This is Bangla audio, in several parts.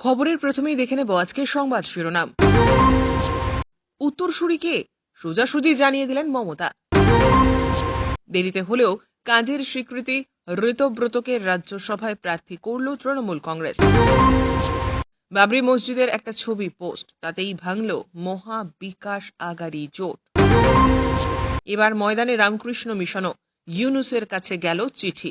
খবরের প্রথমেই দেখে নেব আজকের সংবাদ শিরোনাম। উত্তরসূরি কে সোজাসুজি জানিয়ে দিলেন মমতা। দেরিতে হলেও কাজের স্বীকৃতি ঋতব্রতকে রাজ্যসভায় প্রার্থী করল তৃণমূল কংগ্রেস। বাবরি মসজিদের একটা ছবি পোস্ট, তাতেই ভাঙল মহা বিকাশ আগারি জোট। এবার ময়দানে রামকৃষ্ণ মিশনও, ইউনুসের কাছে গেল চিঠি।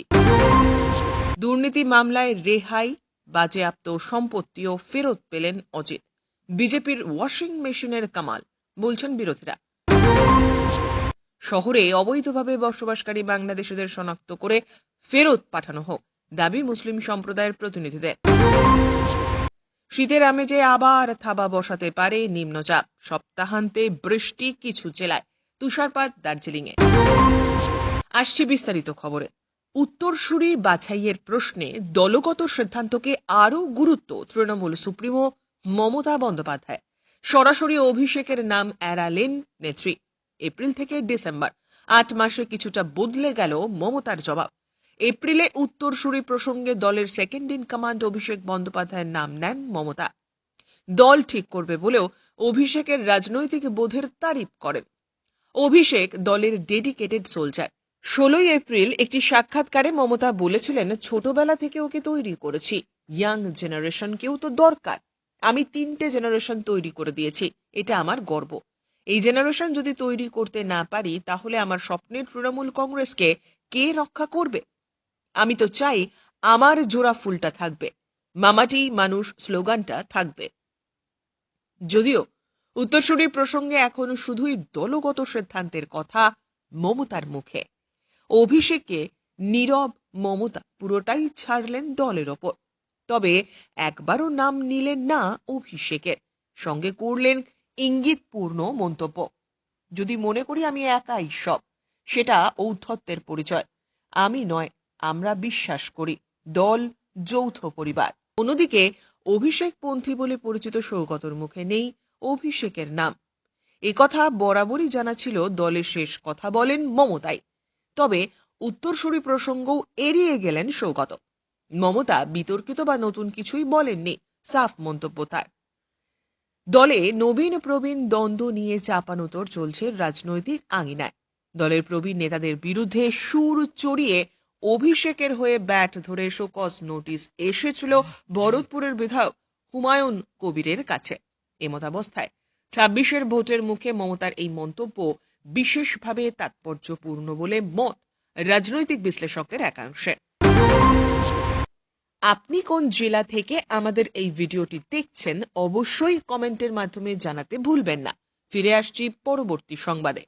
দুর্নীতি মামলায় রেহাই বাজেয়াপ্ত সম্পত্তিও ফেরত পেলেন অজিত। বিজেপির ওয়াশিং মেশিনের কামাল, বলছেন বিরোধীরা। শহরে অবৈধভাবে বসবাসকারী বাংলাদেশিদের শনাক্ত করে ফেরত পাঠানো হোক, দাবি মুসলিম সম্প্রদায়ের প্রতিনিধিদের। শীতের আমেজে আবার থাবা বসাতে পারে নিম্নচাপ, সপ্তাহান্তে বৃষ্টি কিছু জেলায়, তুষারপাত দার্জিলিংয়ে। আসছি বিস্তারিত খবরে। উত্তরসূরি বাছাইয়ের প্রশ্নে দলগত সিদ্ধান্তকে আরও গুরুত্ব তৃণমূল সুপ্রিমো মমতা বন্দ্যোপাধ্যায়। সরাসরি অভিষেকের নাম এড়ালেন নেত্রী। এপ্রিল থেকে ডিসেম্বর, আট মাসে কিছুটা বদলে গেল মমতার জবাব। এপ্রিলে উত্তরসূরি প্রসঙ্গে দলের সেকেন্ড ইন কমান্ড অভিষেক বন্দ্যোপাধ্যায়ের নাম নেন মমতা। দল ঠিক করবে বলেও অভিষেকের রাজনৈতিক বোধের তারিফ করেন। অভিষেক দলের ডেডিকেটেড সোলজার ষোলোই এপ্রিল একটি সাক্ষাৎকারে মমতা বলেছিলেন, ছোটবেলা থেকে ওকে তৈরি করেছি। ইয়াং জেনারেশনকেও তো দরকার। আমি তিনটে জেনারেশন তৈরি করে দিয়েছি। এটা আমার গর্ব। এই জেনারেশন যদি তৈরি করতে না পারি, তাহলে আমার স্বপ্নের তৃণমূল কংগ্রেসকে কে রক্ষা করবে? আমি তো চাই আমার জোড়া ফুলটা থাকবে। মামাটি মানুষ স্লোগানটা থাকবে। যদিও উত্তরসূরি প্রসঙ্গে এখন শুধুই দলগত সিদ্ধান্তের কথা মমতার মুখে। অভিষেকে নীরব মমতা পুরোটাই ছাড়লেন দলের ওপর। তবে একবারও নাম নিলেন না অভিষেকের, সঙ্গে করলেন ইঙ্গিতপূর্ণ মন্তব্য। যদি মনে করি আমি একাই সব, সেটা ঔদ্ধত্যের পরিচয়। আমি নয়, আমরা বিশ্বাস করি, দল, যৌথ পরিবার। অন্যদিকে অভিষেক পন্থী বলে পরিচিত সৌগতর মুখে নেই অভিষেকের নাম। একথা বরাবরই জানা ছিল দলের শেষ কথা বলেন মমতাই। তবে উত্তরসূরি প্রসঙ্গও এড়িয়ে গেলেন সৌগত। মমতা বিতর্কিত বা নতুন কিছুই বলেননি, সাফ মন্তব্য তার। দলে নবীন প্রবীণ দ্বন্দ্ব নিয়ে চাপানোতর চলছে রাজনৈতিক আঙিনায়। দলের প্রবীণ নেতাদের বিরুদ্ধে সুর চড়িয়ে অভিষেকের হয়ে ব্যাট ধরে শোকজ নোটিশ এসেছিল ভরতপুরের বিধায়ক হুমায়ুন কবিরের কাছে। এমতাবস্থায় ছাব্বিশের ভোটের মুখে মমতার এই মন্তব্য বিশেষভাবে তাৎপর্যপূর্ণ বলে মত রাজনৈতিক বিশ্লেষকদের একাংশের আপনি কোন জেলা থেকে আমাদের এই ভিডিওটি দেখছেন অবশ্যই কমেন্টের মাধ্যমে জানাতে ভুলবেন না। ফিরে আসছি পরবর্তী সংবাদে।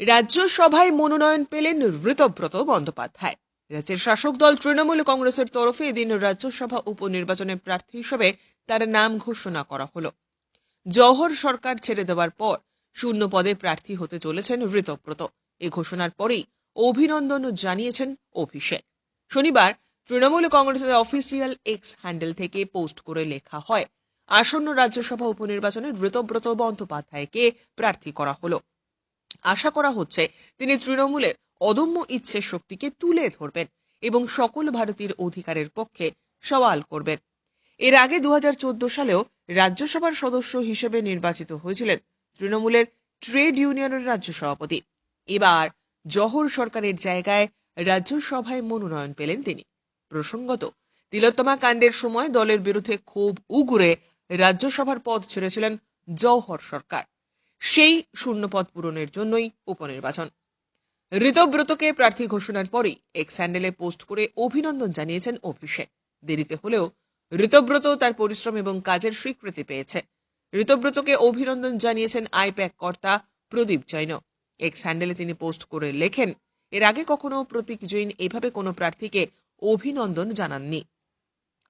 রাজ্যসভায় মনোনয়ন পেলেন ঋতব্রত বন্দ্যোপাধ্যায়। রাজ্যের শাসক দল তৃণমূল কংগ্রেসের তরফে এদিন রাজ্যসভা উপনির্বাচনে প্রার্থী হিসেবে তার নাম ঘোষণা করা হলো। জওহর সরকার ছেড়ে দেওয়ার পর শূন্য পদে প্রার্থী হতে চলেছেন ঋতব্রত। এ ঘোষণার পরেই অভিনন্দন জানিয়েছেন অভিষেক। শনিবার তৃণমূল কংগ্রেসের অফিসিয়াল এক্স হ্যান্ডেল থেকে পোস্ট করে লেখা হয়, আসন্ন রাজ্যসভা উপনির্বাচনে ঋতব্রত বন্দ্যোপাধ্যায়কে প্রার্থী করা হলো। আশা করা হচ্ছে তিনি তৃণমূলের অদম্য ইচ্ছে শক্তিকে তুলে ধরবেন এবং সকল ভারতীয় অধিকারের পক্ষে সওয়াল করবেন। এর আগে দু হাজার চোদ্দ সালেও রাজ্যসভার সদস্য হিসেবে নির্বাচিত হয়েছিলেন তৃণমূলের ট্রেড ইউনিয়নের রাজ্য সভাপতি। এবার জহর সরকারের জায়গায় রাজ্যসভায় মনোনয়ন পেলেন তিনি। প্রসঙ্গত, তিলোত্তমা কাণ্ডের সময় দলের বিরুদ্ধে ক্ষোভ উগরে রাজ্যসভার পদ ছেড়েছিলেন জওহর সরকার। সেই শূন্যপদ পূরণের জন্যই উপনির্বাচন। ঋতব্রতকে প্রার্থী ঘোষণার পরেই এক স্যান্ডেলে পোস্ট করে অভিনন্দন জানিয়েছেন অভিষেক দেরিতে হলেও ঋতব্রত তার পরিশ্রম এবং কাজের স্বীকৃতি পেয়েছে। ঋতব্রতকে অভিনন্দন জানিয়েছেন আইপ্যাক কর্তা প্রদীপ জৈন। এক্স হ্যান্ডেলে তিনি পোস্ট করে লেখেন, এর আগে কখনো প্রতীক জৈন এভাবে কোনো প্রার্থীকে অভিনন্দন জানাননি।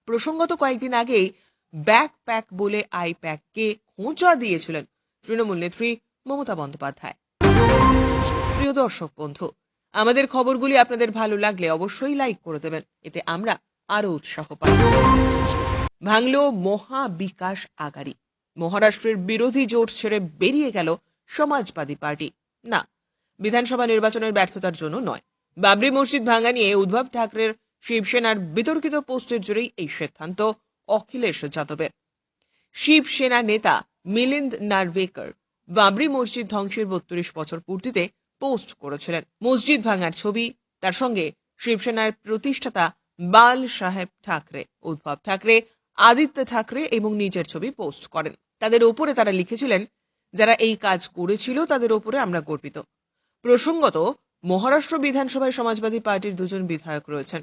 প্রসঙ্গত কয়েকদিন আগেই ব্যাক প্যাক বলে আইপ্যাককে খোঁচা দিয়েছিলেন তৃণমূল নেত্রী মমতা বন্দ্যোপাধ্যায়। প্রিয় দর্শক বন্ধু, আমাদের খবরগুলি আপনাদের ভালো লাগলে অবশ্যই লাইক করে দেবেন, এতে আমরা আরও উৎসাহ পাই। ভাঙল মহা বিকাশ আগারী মহারাষ্ট্রের বিরোধী জোট ছেড়ে বেরিয়ে গেল সমাজবাদী পার্টি। না, বিধানসভা নির্বাচনের ব্যর্থতার জন্য নয়। বাবরি মসজিদ ভাঙা নিয়ে উদ্ধব ঠাকরের শিবসেনার বিতর্কিত পোস্টের জোরেই এই সিদ্ধান্ত অখিলেশ যাদবের। শিবসেনা নেতা মিলিন্দ নার্ভেকর বাবরি মসজিদ ধ্বংসের বত্রিশ বছর পূর্তিতে পোস্ট করেছিলেন। মসজিদ ভাঙার ছবি, তার সঙ্গে শিবসেনার প্রতিষ্ঠাতা বাল সাহেব ঠাকরে, উদ্ধব ঠাকরে আদিত্য ঠাকরে এবং নিজের ছবি পোস্ট করেন। তাদের ওপরে তারা লিখেছিলেন, যারা এই কাজ করেছিল, তাদের ওপরে আমরা গর্বিত। প্রসঙ্গত, মহারাষ্ট্র বিধানসভায় সমাজবাদী পার্টির দুজন বিধায়ক রয়েছেন।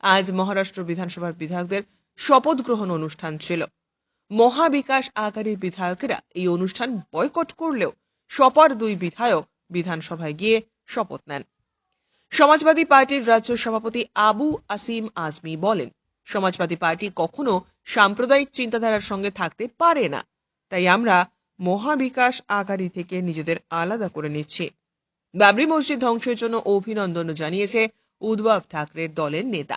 আজ মহারাষ্ট্র বিধানসভার বিধায়কদের শপথ গ্রহণ অনুষ্ঠান ছিল। মহাবিকাশ আকারের বিধায়কেরা এই অনুষ্ঠান বয়কট করলেও সপার দুই বিধায়ক বিধানসভায় গিয়ে শপথ নেন। সমাজবাদী পার্টির রাজ্য সভাপতি আবু আসিম আজমি বলেন সমাজবাদী পার্টি কখনো সাম্প্রদায়িক চিন্তাধারার সঙ্গে থাকতে পারে না। তাই আমরা মহাবিকাশ আগারী থেকে নিজেদের আলাদা করে নিচ্ছি। বাবরি মসজিদ ধ্বংসের জন্য অভিনন্দন জানিয়েছে উদ্ধব ঠাকরের দলের নেতা।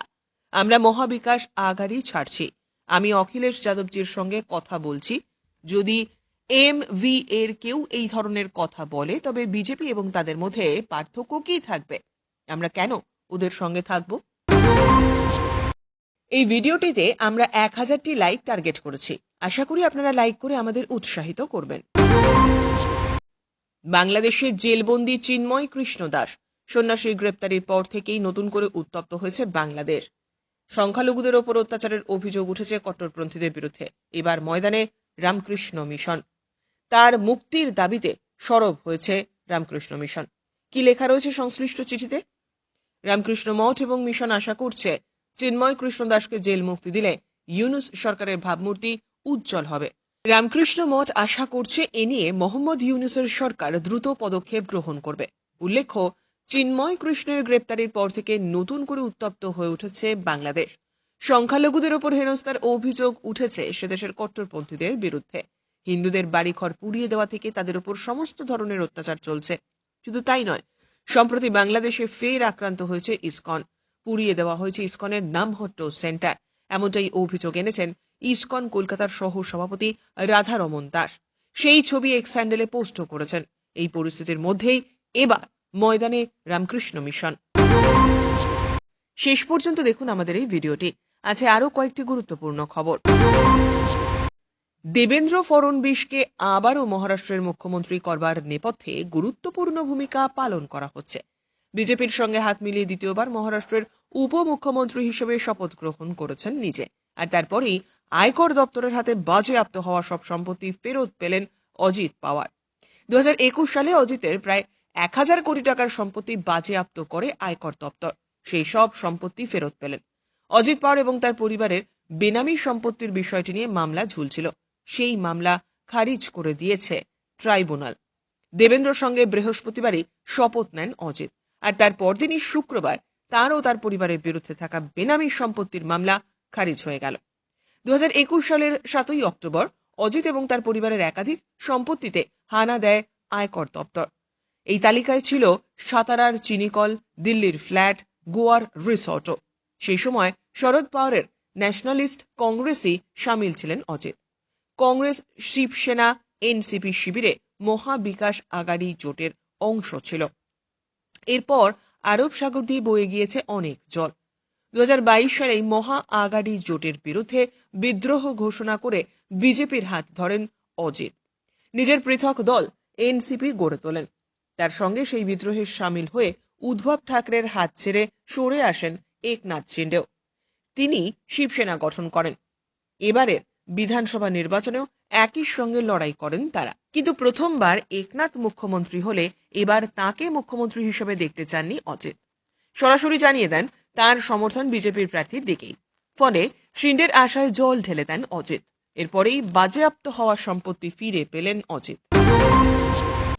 আমরা মহাবিকাশ আগারী ছাড়ছি। আমি অখিলেশ যাদবজির সঙ্গে কথা বলছি। যদি এম ভি এর কেউ এই ধরনের কথা বলে, তবে বিজেপি এবং তাদের মধ্যে পার্থক্য কি থাকবে? আমরা কেন ওদের সঙ্গে থাকব? এই ভিডিওটিতে আমরা এক হাজারটি লাইক টার্গেট করেছি। আশা করি আপনারা লাইক করে আমাদের উৎসাহিত করবেন। বাংলাদেশে জেলবন্দি চিন্ময় কৃষ্ণ দাস সন্ন্যাসীর গ্রেপ্তারির পর থেকেই নতুন করে উত্তপ্ত হয়েছে বাংলাদেশ। সংখ্যালঘুদের ওপর অত্যাচারের অভিযোগ উঠেছে কট্টরপন্থীদের বিরুদ্ধে। এবার ময়দানে রামকৃষ্ণ মিশন। তার মুক্তির দাবিতে সরব হয়েছে রামকৃষ্ণ মিশন। কি লেখা রয়েছে সংশ্লিষ্ট চিঠিতে? রামকৃষ্ণ মঠ এবং মিশন আশা করছে চিন্ময় কৃষ্ণ দাসকে জেল মুক্তি দিলে ইউনুস সরকারের ভাবমূর্তি উজ্জ্বল হবে। রামকৃষ্ণ মঠ আশা করছে এ নিয়ে মোহাম্মদ ইউনুসের সরকার দ্রুত পদক্ষেপ গ্রহণ করবে। উল্লেখ্য, চিন্ময় কৃষ্ণের গ্রেপ্তারির পর থেকে নতুন করে উত্তপ্ত হয়ে উঠেছে বাংলাদেশ। সংখ্যালঘুদের ওপর হেনস্থার অভিযোগ উঠেছে সেদেশের কট্টরপন্থীদের বিরুদ্ধে। হিন্দুদের বাড়িঘর পুড়িয়ে দেওয়া থেকে তাদের উপর সমস্ত ধরনের অত্যাচার চলছে। শুধু তাই নয়, সম্প্রতি বাংলাদেশে ফের আক্রান্ত হয়েছে ইসকন। পুড়িয়ে দেওয়া হয়েছে ইসকনের নামহট্ট সেন্টার। এমনটাই অভিযোগ এনেছেন ইসকন, কলকাতার সহ সভাপতি রাধা রমন দাস। সেই ছবি এক্স হ্যান্ডেলে পোস্টও করেছেন। এই পরিস্থিতির মধ্যেই এবার ময়দানে রামকৃষ্ণ মিশন। শেষ পর্যন্ত দেখুন আমাদের এই ভিডিওটি। আছে আরও কয়েকটি গুরুত্বপূর্ণ খবর। দেবেন্দ্র ফড়নবিশকে আবারও মহারাষ্ট্রের মুখ্যমন্ত্রী করবার নেপথ্যে গুরুত্বপূর্ণ ভূমিকা পালন করা হচ্ছে। বিজেপির সঙ্গে হাত মিলিয়ে দ্বিতীয়বার মহারাষ্ট্রের উপমুখ্যমন্ত্রী হিসেবে শপথ গ্রহণ করেছেন নিজে। আর তারপরেই আয়কর দপ্তরের হাতে বাজেয়াপ্ত হওয়া সব সম্পত্তি ফেরত পেলেন অজিত পাওয়ার। দু হাজার একুশ সালে অজিতের প্রায় এক হাজার কোটি টাকার সম্পত্তি বাজেয়াপ্ত করে আয়কর দপ্তর। সেই সব সম্পত্তি ফেরত পেলেন। অজিত পাওয়ার এবং তার পরিবারের বেনামি সম্পত্তির বিষয়টি নিয়ে মামলা ঝুলছিল। সেই মামলা খারিজ করে দিয়েছে ট্রাইব্যুনাল। দেবেন্দ্রর সঙ্গে বৃহস্পতিবারই শপথ নেন অজিত। আর তার পরদিনই শুক্রবার তার ও তার পরিবারের বিরুদ্ধে থাকা বেনামি সম্পত্তির মামলা খারিজ হয়ে গেল। দু হাজার একুশ সালের সাতই অক্টোবর অজিত এবং তার পরিবারের একাধিক সম্পত্তিতে হানা দেয় আয়কর দপ্তর। এই তালিকায় ছিল সাতারার চিনিকল, দিল্লির ফ্ল্যাট, গোয়ার রিসর্টও সেই সময় শরদ পাওয়ারের ন্যাশনালিস্ট কংগ্রেসই সামিল ছিলেন অজিত। কংগ্রেস শিবসেনা, এনসিপি শিবিরে মহাবিকাশ আগাড়ি জোটের অংশ ছিল। এরপর আরব সাগর দিয়ে বয়ে গিয়েছে অনেক জল। দু সালে মহা আগাড়ি জোটের বিরুদ্ধে বিদ্রোহ ঘোষণা করে বিজেপির হাত ধরেন অজিত। নিজের পৃথক দল এনসিপি গড়ে তোলেন। তার সঙ্গে সেই বিদ্রোহে সামিল হয়ে উদ্ধব ঠাকরের হাত ছেড়ে সরে আসেন একনাথ শিন্ডেও তিনি শিবসেনা গঠন করেন। এবারের বিধানসভা নির্বাচনেও একই সঙ্গে লড়াই করেন তারা। কিন্তু প্রথমবার একনাথ মুখ্যমন্ত্রী হলে এবার তাকে মুখ্যমন্ত্রী হিসেবে দেখতে চাননি অজিত। সরাসরি জানিয়ে দেন, তার সমর্থন বিজেপির প্রার্থীর দিকেই। ফলে শিন্ডের আশায় জল ঢেলে দেন অজিত। এরপরেই বাজেয়াপ্ত হওয়া সম্পত্তি ফিরে পেলেন অজিত।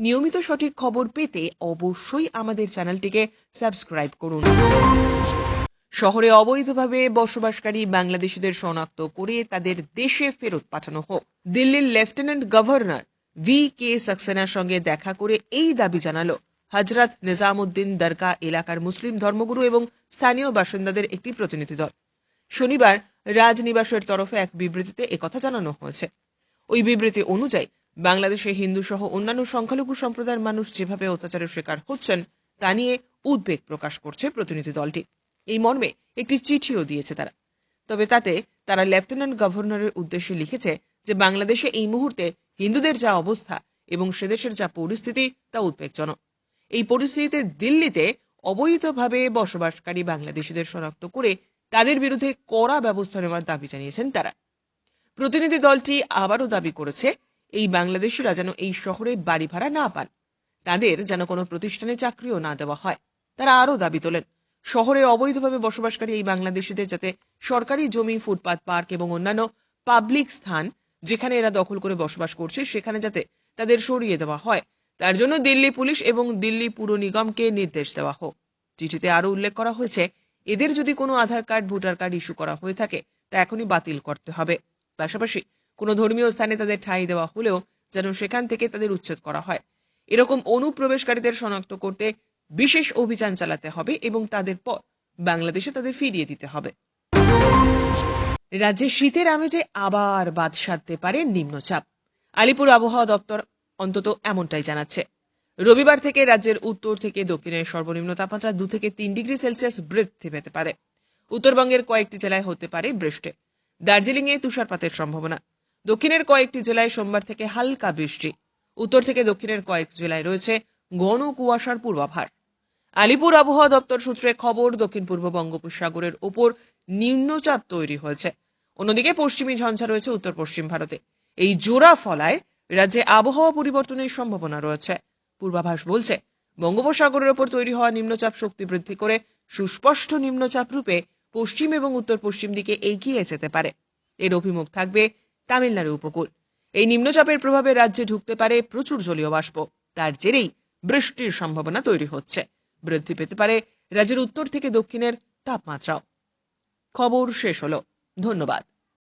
নিয়মিত সঠিক খবর পেতে অবশ্যই আমাদের চ্যানেলটিকে সাবস্ক্রাইব করুন। শহরে অবৈধভাবে বসবাসকারী বাংলাদেশিদের শনাক্ত করে তাদের দেশে ফেরত পাঠানো হোক। দিল্লির লেফটেন্যান্ট গভর্নর ভি কে সাক্সেনার সঙ্গে দেখা করে এই দাবি জানালো। হজরত নিজামুদ্দিন দরগা এলাকার মুসলিম ধর্মগুরু এবং স্থানীয় বাসিন্দাদের একটি প্রতিনিধি দল। শনিবার রাজনিবাসের তরফে এক বিবৃতিতে একথা জানানো হয়েছে। ওই বিবৃতি অনুযায়ী, বাংলাদেশে হিন্দু সহ অন্যান্য সংখ্যালঘু সম্প্রদায়ের মানুষ যেভাবে অত্যাচারের শিকার হচ্ছেন, তা নিয়ে উদ্বেগ প্রকাশ করছে প্রতিনিধি দলটি। এই মর্মে একটি চিঠিও দিয়েছে তারা। তবে তাতে তারা লেফটেন্যান্ট গভর্নরের উদ্দেশ্যে লিখেছে যে বাংলাদেশে এই মুহূর্তে হিন্দুদের যা অবস্থা এবং সেদেশের যা পরিস্থিতি তা উদ্বেগজনক। এই পরিস্থিতিতে দিল্লিতে অবৈধভাবে বসবাসকারী বাংলাদেশিদের শনাক্ত করে তাদের বিরুদ্ধে কড়া ব্যবস্থা নেওয়ার দাবি জানিয়েছেন তারা। প্রতিনিধি দলটি আবারও দাবি করেছে, এই বাংলাদেশিরা যেন এই শহরে বাড়ি ভাড়া না পান। তাদের যেন কোনো প্রতিষ্ঠানে চাকরিও না দেওয়া হয়। তারা আরও দাবি তোলেন শহরে অবৈধভাবে বসবাসকারী এই বাংলাদেশিদের যাতে সরকারি জমি, ফুটপাত, পার্ক এবং অন্যান্য পাবলিক স্থান যেখানে এরা দখল করে বসবাস করছে, সেখানে যাতে তাদের সরিয়ে দেওয়া হয়। তার জন্য দিল্লি পুলিশ এবং দিল্লি পুর নিগমকে নির্দেশ দেওয়া হোক। চিঠিতে আরও উল্লেখ করা হয়েছে, এদের যদি কোনো Aadhaar card, voter card issue করা হয়ে থাকে, তা এখনই বাতিল করতে হবে। পাশাপাশি কোনো ধর্মীয় স্থানে তাদের ঠাঁই দেওয়া হলেও যেন সেখান থেকে তাদের উচ্ছেদ করা হয়। এরকম অনুপ্রবেশকারীদের শনাক্ত করতে বিশেষ অভিযান চালাতে হবে এবং তাদের পর বাংলাদেশে তাদের ফিরিয়ে দিতে হবে। রাজ্যে শীতের আমেজে আবার বাদ সাধতে পারে নিম্নচাপ। আলিপুর আবহাওয়া দপ্তর অন্তত এমনটাই জানাচ্ছে। রবিবার থেকে রাজ্যের উত্তর থেকে দক্ষিণের সর্বনিম্ন তাপমাত্রা দু থেকে তিন ডিগ্রি সেলসিয়াস বৃদ্ধি পেতে পারে। উত্তরবঙ্গের কয়েকটি জেলায় হতে পারে বৃষ্টি। দার্জিলিংয়ে তুষারপাতের সম্ভাবনা। দক্ষিণের কয়েকটি জেলায় সোমবার থেকে হালকা বৃষ্টি। উত্তর থেকে দক্ষিণের কয়েক জেলায় রয়েছে ঘন কুয়াশার পূর্বাভাস। আলিপুর আবহাওয়া দপ্তর সূত্রে খবর, দক্ষিণ পূর্ব বঙ্গোপসাগরের ওপর নিম্নচাপ তৈরি হয়েছে। অন্যদিকে পশ্চিমী ঝঞ্ঝা রয়েছে উত্তর পশ্চিম ভারতে। এই জোড়া ফলায় রাজ্যে আবহাওয়া পরিবর্তনের সম্ভাবনা রয়েছে। পূর্বাভাস বলছে, বঙ্গোপসাগরের ওপর তৈরি হওয়া নিম্নচাপ শক্তি বৃদ্ধি করে সুস্পষ্ট নিম্নচাপ রূপে পশ্চিম এবং উত্তর পশ্চিম দিকে এগিয়ে যেতে পারে। এর অভিমুখ থাকবে তামিলনাড়ু উপকূল। এই নিম্নচাপের প্রভাবে রাজ্যে ঢুকতে পারে প্রচুর জলীয় বাষ্প। তার জেরেই বৃষ্টির সম্ভাবনা তৈরি হচ্ছে। বৃদ্ধি পেতে পারে রাজ্যের উত্তর থেকে দক্ষিণের তাপমাত্রাও। খবর শেষ হলো। ধন্যবাদ।